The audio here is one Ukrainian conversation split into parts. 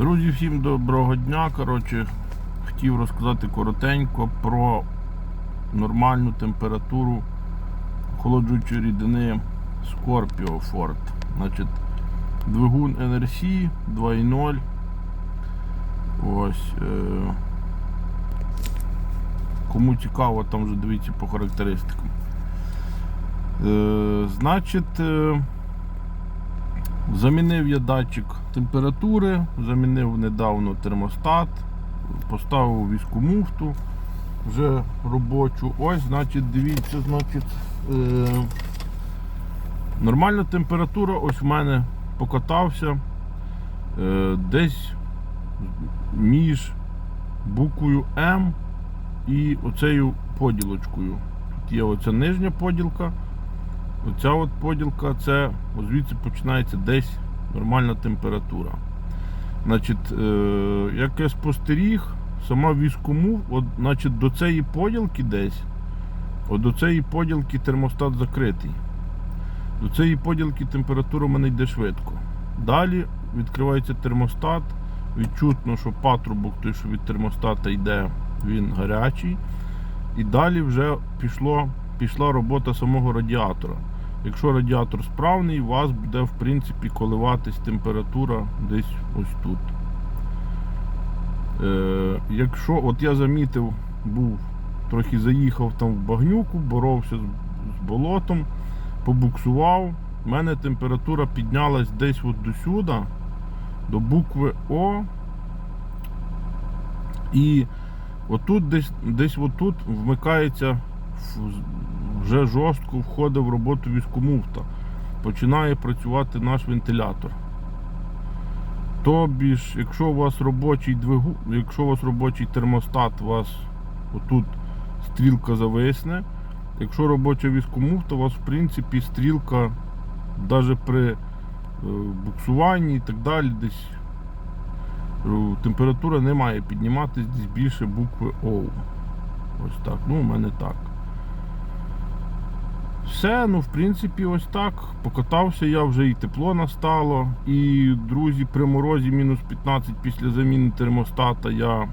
Друзі, всім доброго дня. Коротше, хотів розказати коротенько про нормальну температуру охолоджуючої рідини Scorpio Ford. Значить, двигун NRC 2.0. Ось. Е- кому цікаво, там вже дивіться по характеристикам. Е- значить. Е- Замінив я датчик температури, замінив недавно термостат, поставив візку муфту вже робочу. Ось, значить, дивіться, значить, е, нормальна температура ось в мене покатався е, десь між буквою М і оцею поділочкою. Тут є оця нижня поділка. Оця от поділка, це звідси починається десь нормальна температура. Значить, е, як я спостеріг, сама віскому, от, значить, до цієї поділки десь, от до цієї поділки термостат закритий. До цієї поділки температура в мене йде швидко. Далі відкривається термостат. Відчутно, що патрубок, той, що від термостата йде, він гарячий. І далі вже пішло, пішла робота самого радіатора. Якщо радіатор справний, у вас буде в принципі коливатись температура десь ось тут. Е, якщо, от я замітив, був, трохи заїхав там в багнюку, боровся з, болотом, побуксував, в мене температура піднялась десь от до сюди, до букви О. І отут десь, десь отут вмикається вже жорстко входить в роботу віскомуфта. Починає працювати наш вентилятор. Тобі ж, якщо у вас робочий двигун, якщо у вас робочий термостат, у вас отут стрілка зависне. Якщо робоча віскомуфта, у вас в принципі стрілка навіть при е, буксуванні і так далі, десь е, температура не має підніматись десь більше букви О. Ось так. Ну, у мене так. Все, ну в принципі, ось так. Покатався я, вже і тепло настало. І, друзі, при морозі мінус 15 після заміни термостата я, е,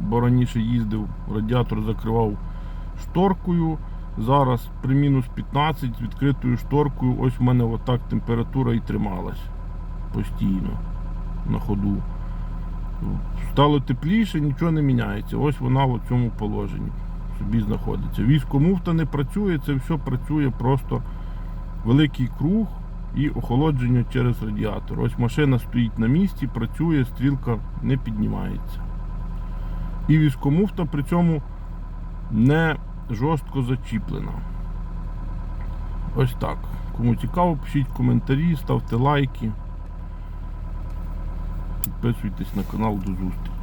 бо раніше їздив, радіатор закривав шторкою. Зараз при мінус 15 відкритою шторкою, ось в мене отак температура і трималась постійно на ходу. Стало тепліше, нічого не міняється. Ось вона в цьому положенні собі знаходиться. Військомуфта не працює, це все працює просто великий круг і охолодження через радіатор. Ось машина стоїть на місці, працює, стрілка не піднімається. І військомуфта при цьому не жорстко зачіплена. Ось так. Кому цікаво, пишіть коментарі, ставте лайки. Підписуйтесь на канал до зустрічі.